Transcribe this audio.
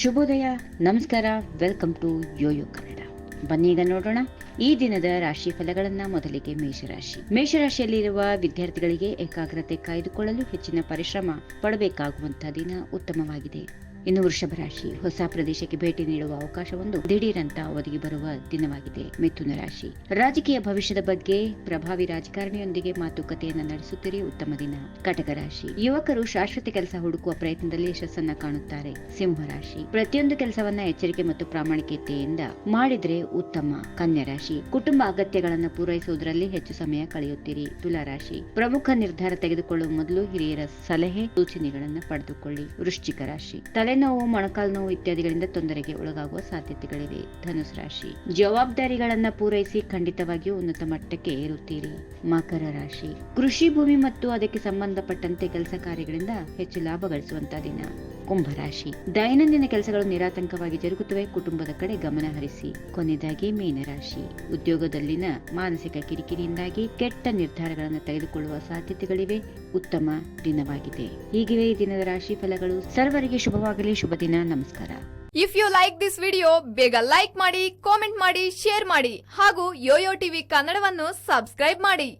ಶುಭೋದಯ, ನಮಸ್ಕಾರ welcome to Yoyo Kannada ಬನ್ನಿ ಈಗ ನೋಡೋಣ, ಈ ದಿನದ ರಾಶಿ ಫಲಗಳನ್ನ ಮೊದಲಿಗೆ ಮೇಷರಾಶಿ. ಮೇಷರಾಶಿಯಲ್ಲಿರುವ ವಿದ್ಯಾರ್ಥಿಗಳಿಗೆ ಏಕಾಗ್ರತೆ ಕಾಯ್ದುಕೊಳ್ಳಲು ಹೆಚ್ಚಿನ ಪರಿಶ್ರಮ ಪಡಬೇಕಾಗುವಂತಹ ದಿನ ಉತ್ತಮವಾಗಿದೆ. ಇನ್ನು ವೃಷಭ ರಾಶಿ ಹೊಸ ಪ್ರದೇಶಕ್ಕೆ ಭೇಟಿ ನೀಡುವ ಅವಕಾಶವೊಂದು ದಿಢೀರಂತ ಒದಗಿ ಬರುವ ದಿನವಾಗಿದೆ. ಮಿಥುನ ರಾಶಿ. ರಾಜಕೀಯ ಭವಿಷ್ಯದ ಬಗ್ಗೆ ಪ್ರಭಾವಿ ರಾಜಕಾರಣಿಯೊಂದಿಗೆ ಮಾತುಕತೆಯನ್ನ ನಡೆಸುತ್ತಿರಿ ಉತ್ತಮ ದಿನ. ಕಟಕ ರಾಶಿ. ಯುವಕರು ಶಾಶ್ವತ ಕೆಲಸ ಹುಡುಕುವ ಪ್ರಯತ್ನದಲ್ಲಿ ಯಶಸ್ಸನ್ನ ಕಾಣುತ್ತಾರೆ. ಸಿಂಹ ರಾಶಿ. ಪ್ರತಿಯೊಂದು ಕೆಲಸವನ್ನ ಎಚ್ಚರಿಕೆ ಮತ್ತು ಪ್ರಾಮಾಣಿಕತೆಯಿಂದ ಮಾಡಿದ್ರೆ ಉತ್ತಮ. ಕನ್ಯಾ ರಾಶಿ. ಕುಟುಂಬ ಅಗತ್ಯಗಳನ್ನು ಪೂರೈಸುವುದರಲ್ಲಿ ಹೆಚ್ಚು ಸಮಯ ಕಳೆಯುತ್ತೀರಿ. ತುಲಾ ರಾಶಿ. ಪ್ರಮುಖ ನಿರ್ಧಾರ ತೆಗೆದುಕೊಳ್ಳುವ ಮೊದಲು ಹಿರಿಯರ ಸಲಹೆ ಸೂಚನೆಗಳನ್ನು ಪಡೆದುಕೊಳ್ಳಿ. ವೃಶ್ಚಿಕ ರಾಶಿ. ತಲೆನೋವು ಮೊಣಕಾಲು ನೋವು ಇತ್ಯಾದಿಗಳಿಂದ ತೊಂದರೆಗೆ ಒಳಗಾಗುವ ಸಾಧ್ಯತೆಗಳಿವೆ. ಧನುಸ್ ರಾಶಿ. ಜವಾಬ್ದಾರಿಗಳನ್ನ ಪೂರೈಸಿ ಖಂಡಿತವಾಗಿಯೂ ಉನ್ನತ ಮಟ್ಟಕ್ಕೆ ಏರುತ್ತೀರಿ. ಮಕರ ರಾಶಿ. ಕೃಷಿ ಭೂಮಿ ಮತ್ತು ಅದಕ್ಕೆ ಸಂಬಂಧಪಟ್ಟಂತೆ ಕೆಲಸ ಕಾರ್ಯಗಳಿಂದ ಹೆಚ್ಚು ಲಾಭ ಗಳಿಸುವಂತಹ ದಿನ. ಕುಂಭರಾಶಿ ದೈನಂದಿನ ಕೆಲಸಗಳು ನಿರಾತಂಕವಾಗಿ ಜರುಗುತ್ತವೆ. ಕುಟುಂಬದ ಕಡೆ ಗಮನ ಹರಿಸಿ. ಕೊನೆಯದಾಗಿ ಮೀನರಾಶಿ ಉದ್ಯೋಗದಲ್ಲಿನ ಮಾನಸಿಕ ಕಿರಿಕಿರಿಯಿಂದಾಗಿ ಕೆಟ್ಟ ನಿರ್ಧಾರಗಳನ್ನು ತೆಗೆದುಕೊಳ್ಳುವ ಸಾಧ್ಯತೆಗಳಿವೆ. ಉತ್ತಮ ದಿನವಾಗಿದೆ. ಹೀಗಿವೆ ಈ ದಿನದ ರಾಶಿ ಫಲಗಳು. ಸರ್ವರಿಗೆ ಶುಭವಾಗಲಿ. ಶುಭ ದಿನ. ನಮಸ್ಕಾರ. If you like this video ಬೇಗ ಲೈಕ್ ಮಾಡಿ ಕಾಮೆಂಟ್ ಮಾಡಿ ಶೇರ್ ಮಾಡಿ ಹಾಗೂ ಯೋಯೋ ಟಿವಿ ಕನ್ನಡವನ್ನು ಸಬ್ಸ್ಕ್ರೈಬ್ ಮಾಡಿ.